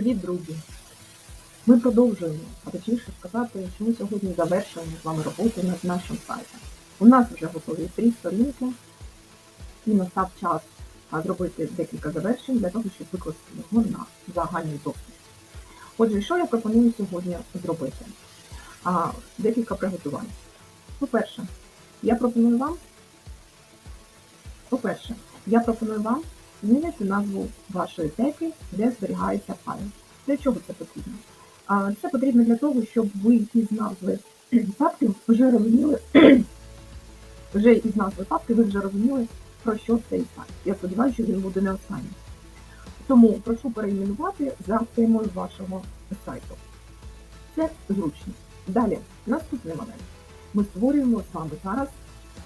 Привіт, друзі! Ми продовжуємо, а точніше сказати, що ми сьогодні завершуємо з вами роботу над нашим сайтом. У нас вже готові три сторінки, і настав час зробити декілька завершень для того, щоб викласти його на загальний доступ. Отже, що я пропоную сьогодні зробити? А, Декілька приготувань. По-перше, я пропоную вам, по-перше, я пропоную вам змінити назву вашої теки, де зберігається файл. Для чого це потрібно? Це потрібно для того, щоб ви із назви папки вже розуміли, вже із назви папки ви вже розуміли, про що цей сайт. Я сподіваюся, що він буде не останній. Тому прошу переіменувати за темою вашого сайту. Це зручно. Далі, наступний момент. Ми створюємо з вами зараз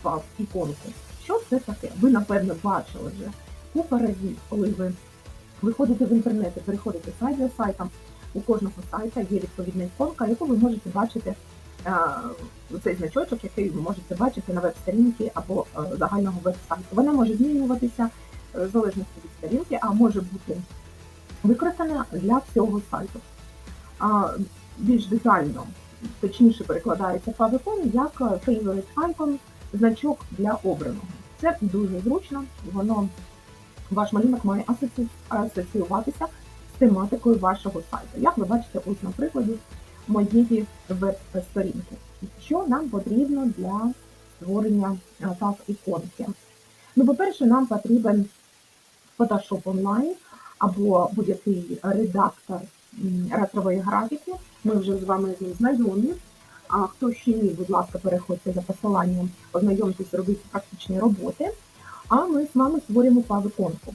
файл іконку. Що це таке? Ви, напевно, бачили вже купа разів, коли ви виходите в інтернет і переходите сайт за сайтом, у кожного сайта є відповідна іконка, яку ви можете бачити цей значочок, який ви можете бачити на веб-сторінці або а, загального веб-сайту. Вона може змінюватися е, в залежності від сторінки, а може бути використана для всього сайту. Більш детально, точніше перекладається favicon як favorite icon, значок для обраного. Це дуже зручно, воно ваш малюнок має асоціюватися з тематикою вашого сайту. Як ви бачите, ось на прикладі моєї веб-сторінки. Що нам потрібно для створення е, так іконки? Ну, по-перше, нам потрібен Photoshop Online або будь-який редактор ретрової графіки. Ми вже з вами з ним знайомі. А хто ще ні, будь ласка, переходьте за посиланням, ознайомтесь, робіть практичні роботи. А ми з вами створюємо файл-іконку.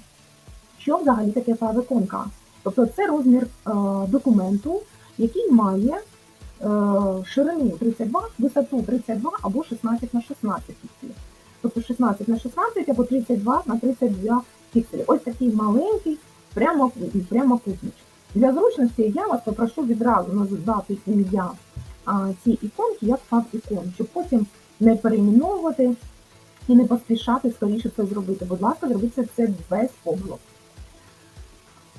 Що взагалі таке файл-іконка? Тобто це розмір е, документу, який має е, ширину 32, висоту 32 або 16 на 16 пікселів. Тобто 16 на 16 або 32 на 32 пікселі. Ось такий маленький прямо, прямокутничок. Для зручності я вас попрошу відразу назвати ім'я а, ці іконки як фаб-ікон, щоб потім не перейменовувати і не поспішати скоріше це зробити. Будь ласка, зробіть це без помилок.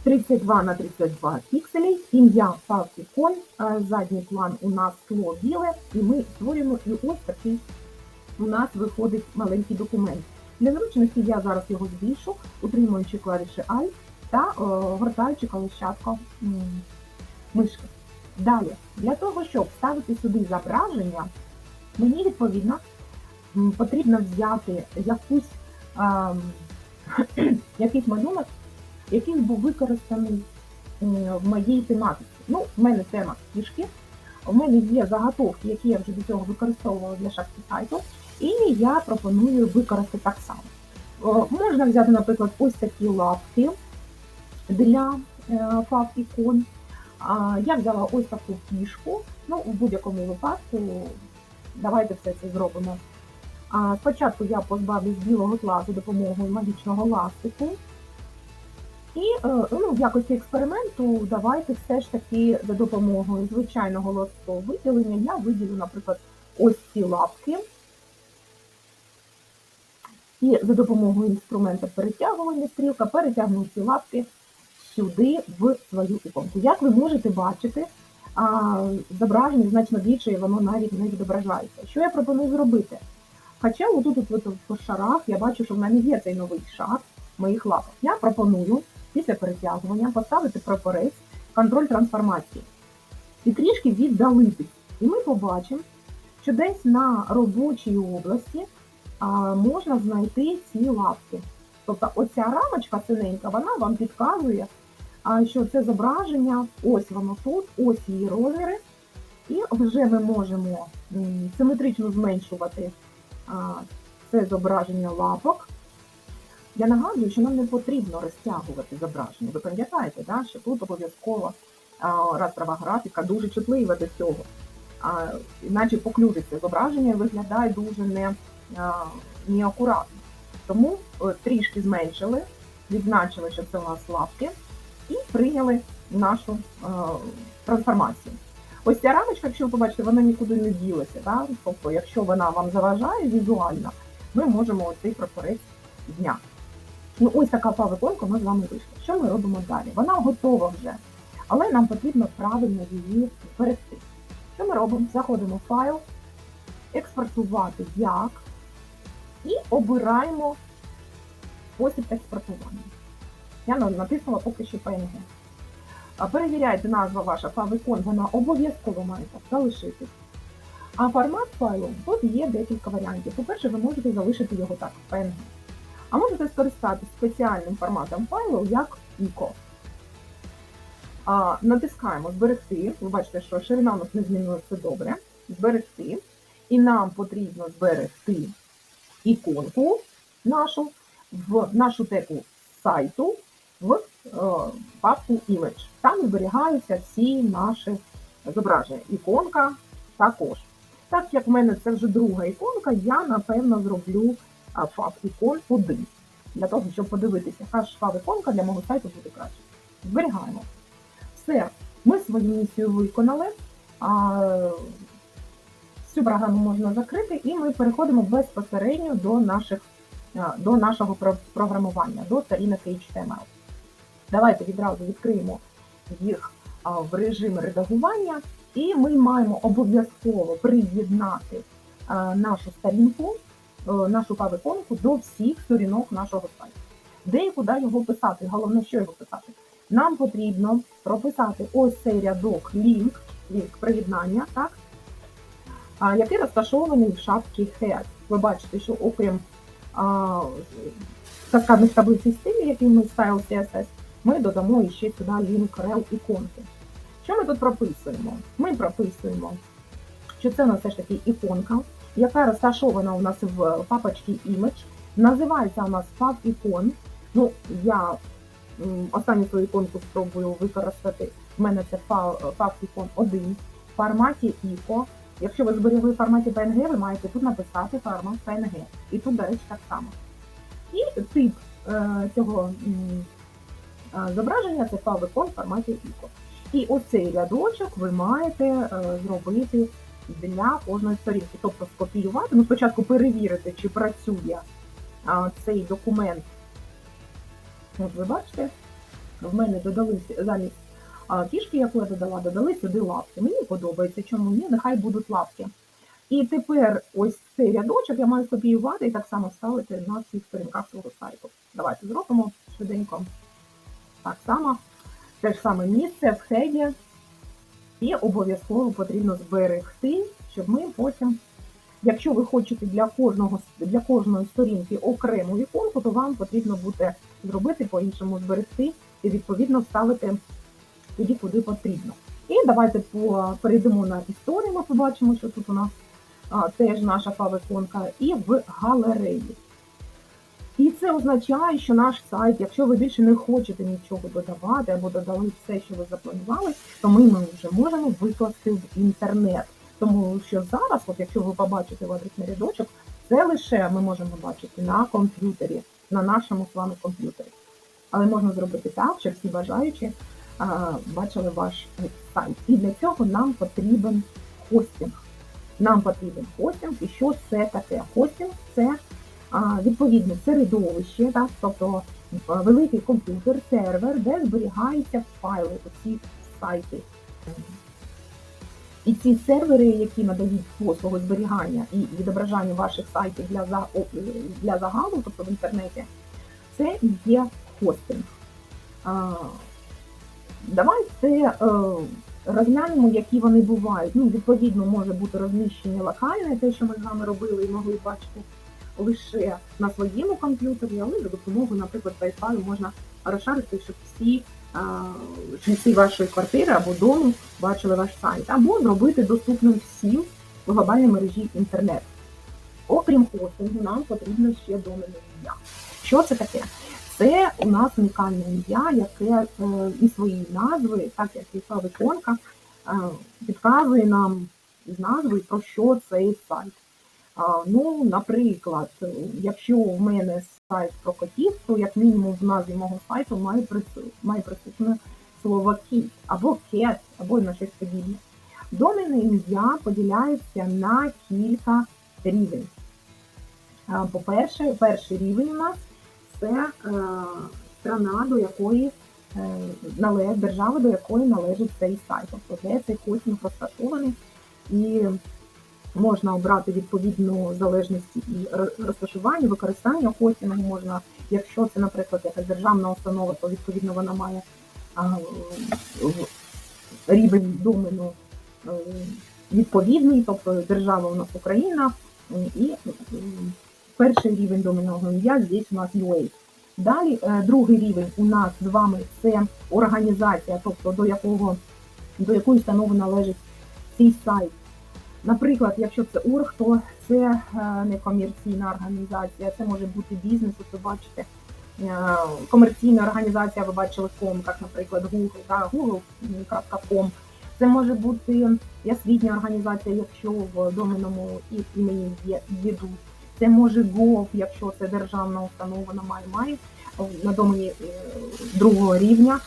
32 на 32 пікселі, ім'я фаб-ікон, е, задній план у нас скло біле, і ми створюємо і ось такий у нас виходить маленький документ. Для зручності я зараз його збільшу, утримуючи клавіші Alt та е, гортаючи колощатко мишки. Далі, для того, щоб ставити сюди зображення, мені відповідно потрібно взяти якусь, якийсь малюнок, який був використаний в моїй тематиці. Ну, в мене тема кішки, в мене є заготовки, які я вже до цього використовувала для шапки сайту, і я пропоную використати так само. Можна взяти, наприклад, ось такі лапки для е, фаб ікон. Я взяла ось таку кішку. Ну, у будь-якому випадку давайте все це зробимо. Спочатку я позбавлюсь білого тла за допомогою магічного ластику. І е, ну, в якості експерименту давайте все ж таки за допомогою звичайного ластового виділення я виділю, наприклад, ось ці лапки. І за допомогою інструменту перетягування стрілка перетягну ці лапки сюди в свою іконку. Як ви можете бачити, зображення значно більше і воно навіть не відображається. Що я пропоную зробити? Хоча отут от, по шарах я бачу, що в мене є цей новий шар моїх лапок. Я пропоную після перетягування поставити прапорець контроль трансформації і трішки віддалитись. І ми побачимо, що десь на робочій області а, можна знайти ці лапки. Тобто оця рамочка синенька, вона вам підказує, а, що це зображення, ось воно тут, ось її розміри. І вже ми можемо симетрично зменшувати це зображення лапок. Я нагадую, що нам не потрібно розтягувати зображення. Ви пам'ятаєте, да, що тут обов'язково растрова графіка дуже чутлива до цього. А, іначе поклюжиться зображення і виглядає дуже не, а, неакуратно. Тому е, трішки зменшили, відзначили, що це у нас лапки, і прийняли нашу е, трансформацію. Ось ця рамочка, якщо ви побачите, вона нікуди не ділася. Да? Тобто, якщо вона вам заважає візуально, ми можемо оцей прапорець зняти. Ну, ось така павиконка ми з вами вийшла. Що ми робимо далі? Вона готова вже. але нам потрібно правильно її зберегти. Що ми робимо? Заходимо в файл, експортувати як і обираємо спосіб експортування. Я на- натиснула поки що PNG. Перевіряйте назва ваша favicon, вона обов'язково має залишитись. А формат файлу тут є декілька варіантів. По-перше, ви можете залишити його так, PNG. А можете скористатися спеціальним форматом файлу, як ICO. А, натискаємо зберегти. Ви бачите, що ширина у нас не змінилася добре. Зберегти. І нам потрібно зберегти іконку нашу в нашу теку сайту в е, папку Image. Там зберігаються всі наші зображення. Іконка також. Так як в мене це вже друга іконка, я напевно зроблю а, фаб ікон 1. Для того, щоб подивитися, яка ж фаб іконка для мого сайту буде краще. Зберігаємо. Все, ми свою місію виконали. А, Цю програму можна закрити, і ми переходимо безпосередньо до наших до нашого про- програмування, до сторінок HTML. Давайте відразу відкриємо їх в режим редагування, і ми маємо обов'язково приєднати нашу сторінку, е, нашу павиконку до всіх сторінок нашого сайту. Де і куди його писати? Головне, що його писати. Нам потрібно прописати ось цей рядок лінк, лінк приєднання, так? який розташований в шапці Head. Ви бачите, що окрім а, каскадних таблиць і стилів, які ми Style CSS, ми додамо ще сюди лінк rel іконки. Що ми тут прописуємо? Ми прописуємо, що це у нас все ж таки іконка, яка розташована у нас в папочці Image. Називається у нас Fav ікон. Ну, я останню свою іконку спробую використати. У мене це Fav ікон 1 в форматі ICO. Якщо ви зберігли в форматі PNG, ви маєте тут написати формат PNG. І тут, до речі, так само. І тип е, цього зображення це favicon в форматі ICO. І ось цей рядочок ви маєте е, зробити для кожної сторінки. Тобто скопіювати, ну спочатку перевірити, чи працює цей документ. От ви бачите, в мене додалися замість кішки, яку я додала, додали сюди лапки. Мені подобається, чому ні, нехай будуть лапки. І тепер ось цей рядочок я маю скопіювати і так само ставити на всіх сторінках свого сайту. Давайте зробимо швиденько. Так само, те ж саме місце в хеді. І обов'язково потрібно зберегти, щоб ми потім, якщо ви хочете для кожного для кожної сторінки окрему іконку, то вам потрібно буде зробити по-іншому зберегти і відповідно вставити тоді, куди потрібно. І давайте по- перейдемо на історію. Ми побачимо, що тут у нас а, теж наша фавиконка, і в галереї. І це означає, що наш сайт, якщо ви більше не хочете нічого додавати або додали все, що ви запланували, то ми, ми вже можемо викласти в інтернет. Тому що зараз, от якщо ви побачите в адресний рядочок, це лише ми можемо бачити на комп'ютері, на нашому з вами комп'ютері. Але можна зробити так, щоб всі бажаючі бачили ваш сайт. І для цього нам потрібен хостинг. Нам потрібен хостинг, і що це таке? Хостинг це відповідне середовище, так, тобто великий комп'ютер, сервер, де зберігаються файли, оці сайти. І ці сервери, які надають послугу зберігання і відображання ваших сайтів для, для загалу, тобто в інтернеті, це є хостинг. Давайте е, розглянемо, які вони бувають. Ну, відповідно, може бути розміщення локальне, те, що ми з вами робили і могли бачити лише на своєму комп'ютері, але за допомогою, наприклад, Wi-Fi можна розшарити, щоб всі жильці вашої квартири або дому бачили ваш сайт, або зробити доступним всім в глобальній мережі інтернет. Окрім хостингу, нам потрібно ще доменне ім'я. Що це таке? Це у нас унікальне ім'я, яке е, і свої назви, так як і ця іконка, е, підказує нам з назви, про що цей сайт. Ну, наприклад, якщо в мене сайт про котів, то як мінімум в назві мого сайту має має присутне слово кіт або кет, або на щось подібне. Доменне ім'я поділяється на кілька рівень. По-перше, перший рівень у нас це е, страна, до якої е, держави, до якої належить цей сайт, тобто де цей розташований, і можна обрати відповідну залежності і розташування, використання хостингу можна, якщо це, наприклад, якась державна установа, то відповідно вона має а, рівень домену е, відповідний, тобто держава у нас Україна, і перший рівень доменного ім'я здесь у нас UA. Далі е, другий рівень у нас з вами це організація, тобто до якого до якої установи належить цей сайт. Наприклад, якщо це ОРГ, то це е, не комерційна організація, це може бути бізнес, ви бачите. е, Комерційна організація, ви бачили ком, як, наприклад, Google, та, google.com. Це може бути освітня організація, якщо в доменному імені є ЄДУ. Це може ГОВ, якщо це державна установа, має е, на домені е, другого рівня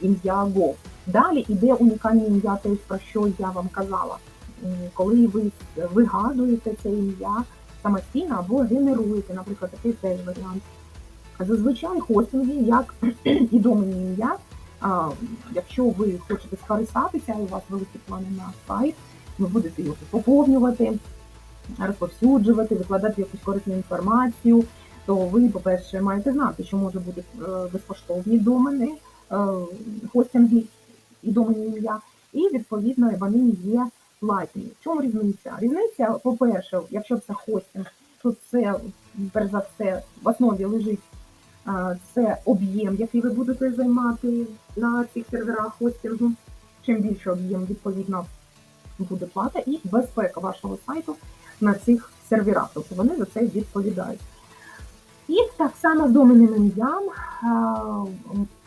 ім'я ГОВ. Далі іде унікальне ім'я, те, про що я вам казала. Коли ви вигадуєте це ім'я самостійно або генеруєте, наприклад, такий теж варіант. Зазвичай хостинги, як і доменні ім'я, якщо ви хочете скористатися, і у вас великі плани на сайт, ви будете його поповнювати, розповсюджувати, викладати якусь корисну інформацію, то ви, по-перше, маєте знати, що може бути е, безкоштовні домени, е, хостинги і доменні ім'я, і відповідно вони є платні. Чому різниця? Різниця, по-перше, якщо це хостинг, то це перш за все в основі лежить це об'єм, який ви будете займати на цих серверах хостингу. Чим більше об'єм, відповідно, буде плата, і безпека вашого сайту на цих серверах. Тобто вони за це відповідають. І так само з доменним ім'ям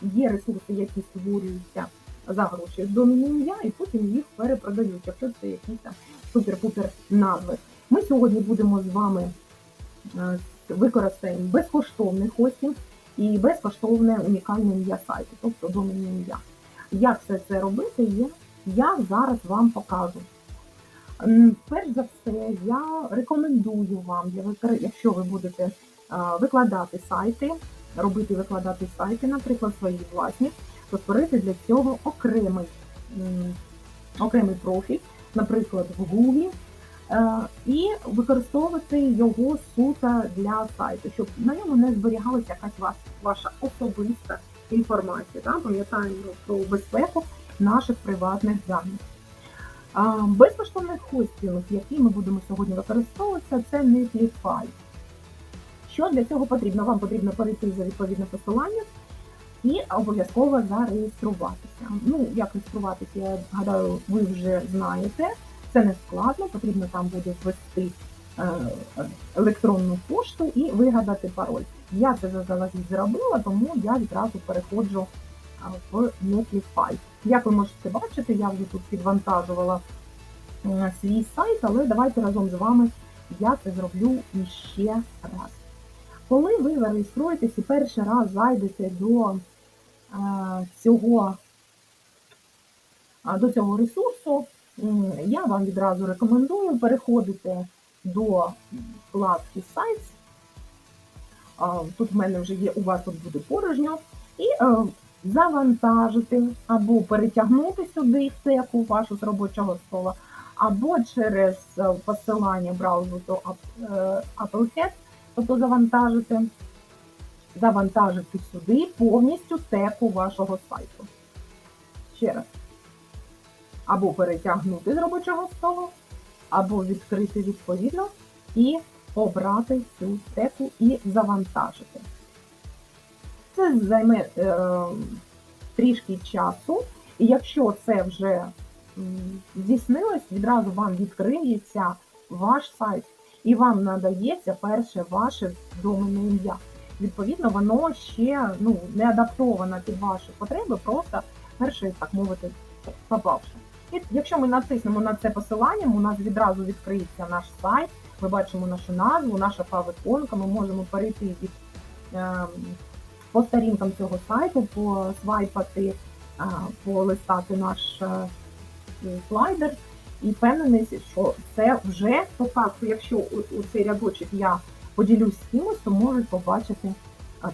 є ресурси, які створюються за гроші доменним ім'я, і потім їх перепродають, якщо це якісь там супер-пупер назви. Ми сьогодні будемо з вами е, використаємо безкоштовний хостинг і безкоштовне унікальне ім'я сайту, тобто доменне ім'я. Як все це робити, я зараз вам покажу. Перш за все, я рекомендую вам, якщо ви будете викладати сайти, робити викладати сайти, наприклад, свої власні, створити для цього окремий, окремий профіль, наприклад, в Google, е, і використовувати його суто для сайту, щоб на ньому не зберігалася якась ваша особиста інформація. Так? Пам'ятаємо про безпеку наших приватних даних. А, Безкоштовний хостинг, який ми будемо сьогодні використовувати, це Netlify. Що для цього потрібно? Вам потрібно перейти за відповідне посилання і обов'язково зареєструватися. Ну, як реєструватися, я гадаю, ви вже знаєте. Це не складно, потрібно там буде ввести е, електронну пошту і вигадати пароль. Я це заздалегідь зробила, тому я відразу переходжу в Netlify. Як ви можете бачити, я вже тут підвантажувала е, свій сайт, але давайте разом з вами я це зроблю іще раз. Коли ви зареєструєтесь і перший раз зайдете до цього, до цього ресурсу, я вам відразу рекомендую переходити до вкладки Sites. Тут в мене вже є, у вас тут буде порожньо, і е, завантажити або перетягнути сюди теку вашу з робочого стола, або через е, посилання браузеру до App- е, Applehead, тобто завантажити, завантажити сюди повністю теку вашого сайту. Ще раз. Або перетягнути з робочого столу, або відкрити відповідно і обрати цю теку і завантажити. Це займе е, трішки часу, і якщо це вже здійснилось, відразу вам відкриється ваш сайт, і вам надається перше ваше доменне ім'я. Відповідно, воно ще ну, не адаптовано під ваші потреби, просто перше, так мовити, попавши. І якщо ми натиснемо на це посилання, у нас відразу відкриється наш сайт. Ми бачимо нашу назву, наша фав-іконка, ми можемо перейти від ем, по сторінкам цього сайту, посвайпати, а, полистати наш е, слайдер і впевнений, що це вже по факту, якщо у, у цей рядочок я поділюсь з кимось, то можуть побачити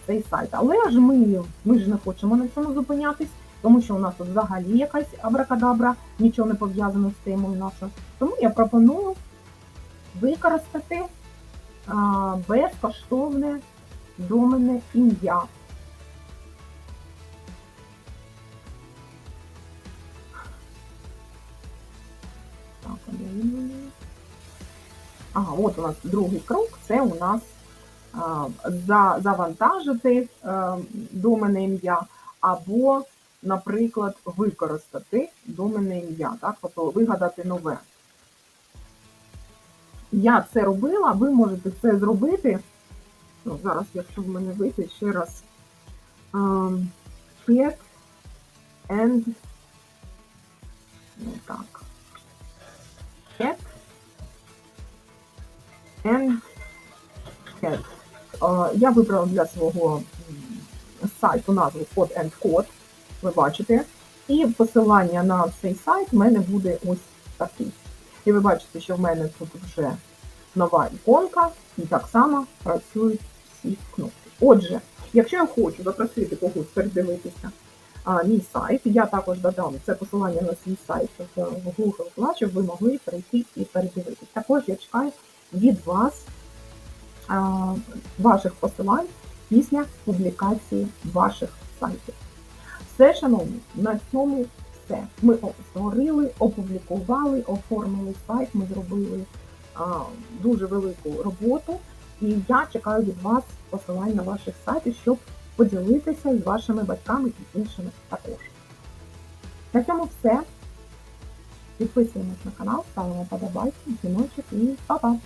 цей сайт. Але ж ми, ми ж не хочемо на цьому зупинятись, тому що у нас тут взагалі якась абракадабра, нічого не пов'язано з темою нашою. Тому я пропоную використати а, безкоштовне домене ім'я. Ага, от у нас другий крок, це у нас завантажити е, доменне ім'я або, наприклад, використати доменне ім'я, тобто вигадати нове. Я це робила, ви можете це зробити. Ну, зараз, якщо в мене вийде, ще раз. Um, get and ну, так. Get and. Е, Я вибрала для свого сайту назву Code and Code, ви бачите. І посилання на цей сайт в мене буде ось такий. І ви бачите, що в мене тут вже нова іконка, і так само працюють всі кнопки. Отже, якщо я хочу запросити когось передивитися а, мій сайт, я також додам це посилання на свій сайт в Google Class, щоб ви могли прийти і передивитися. Також я чекаю від вас ваших посилань після публікації ваших сайтів. Все, шановні, на цьому все. Ми створили, опублікували, оформили сайт, ми зробили дуже велику роботу. І я чекаю від вас посилань на ваших сайтів, щоб поділитися з вашими батьками і іншими також. На цьому все. Підписуємось на канал, ставимо подобайки, дзвіночок і па-па!